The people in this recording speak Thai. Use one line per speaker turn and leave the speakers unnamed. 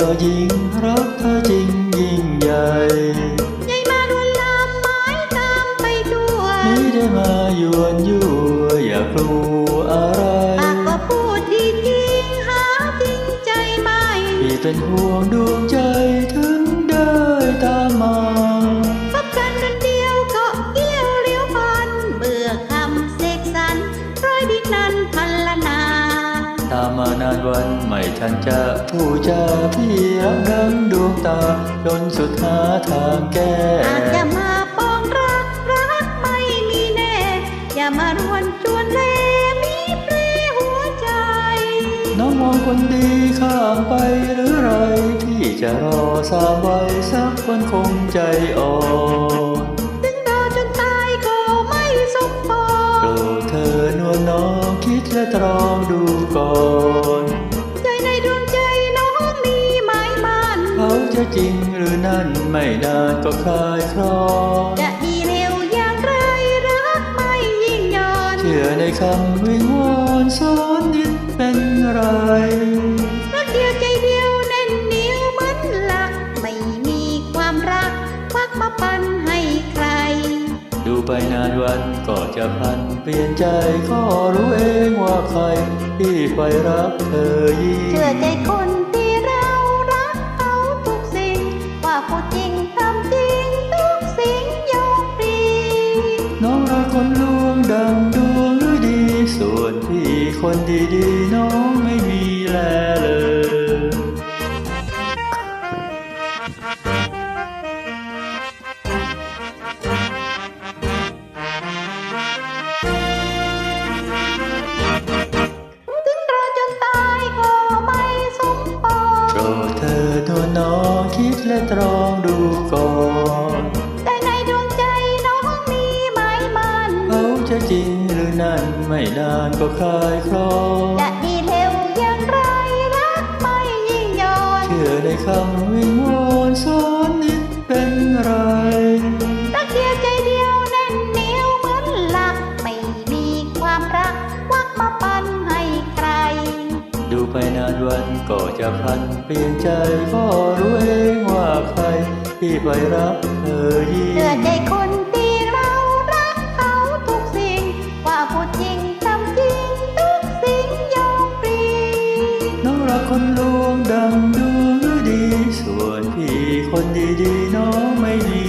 ก็ยิ่งรั
กเธอจริงยิ่งใหญ่ใหญ่มา
ดวนลามหมายตามไปด้วยไม่ได้
มายวนยั่วอย่ากลัวอะไรปาก็พูดดีจริงหาจริงใจไม่พี่เป็นห่วงด้
วยามมานานวันไม่ทันจะผู้จาพี่รักดังดวงตาจนสุดหาทางแก้
อาจจะมาปองรักรักไม่มีแน่ อย่ามารวนชวนเล่มีปรีหัวใจ
น้องมองคนดีข้ามไปหรือไรพี่จะรอสามไว้สักวันคงใจอ่อน คิดและตรองดูก่อน
ใจในดวงใจน้องมีหมายมัน
เขาจะจริงหรือนั่นไม่นานก็คลายคลอน
จะดีเร็วอย่างไรรักไม่ยิ่งย่อน
เชื่อในคำวิงวอนสอนนิดเป็นไรา
น
วันก็จะพลันเปลี่ยนใจก็รู้เองว่าใคร ที่ไฟรักเธอยิ่ง
เชื่อใจคนที่เรารักเขาทุกสิ่ง ว่าผู้จริงทำจริงทุกสิ่งยกปรี
น้องรักคนลวงดังดวงหรือดี ส่วนพี่คนดีๆน้องไม่มีแลเลย
ต
รองดูก่อน
แต่ในดวงใจน้องมีหมายมัน
เขาจะจริงหรือนั่นไม่นานก็คลายคลอน
จะดีเร็วอย่างไรรักไม่ยิ่งย่อน
เชื่อในคำวิงวอน ไปนานวันก็จะพลันเปลี่ยนใจก็รู้เองว่าใคร ที่ไปรักเธอยิ่ง
เชื่อใจคนที่เรารักเขาทุกสิ่ง ว่าผู้จริงทำจริงทุกสิ่งยอมปรี
น้องรักคนลวงดังดวงหรือดี ส่วนพี่คนดีๆน้องไม่มี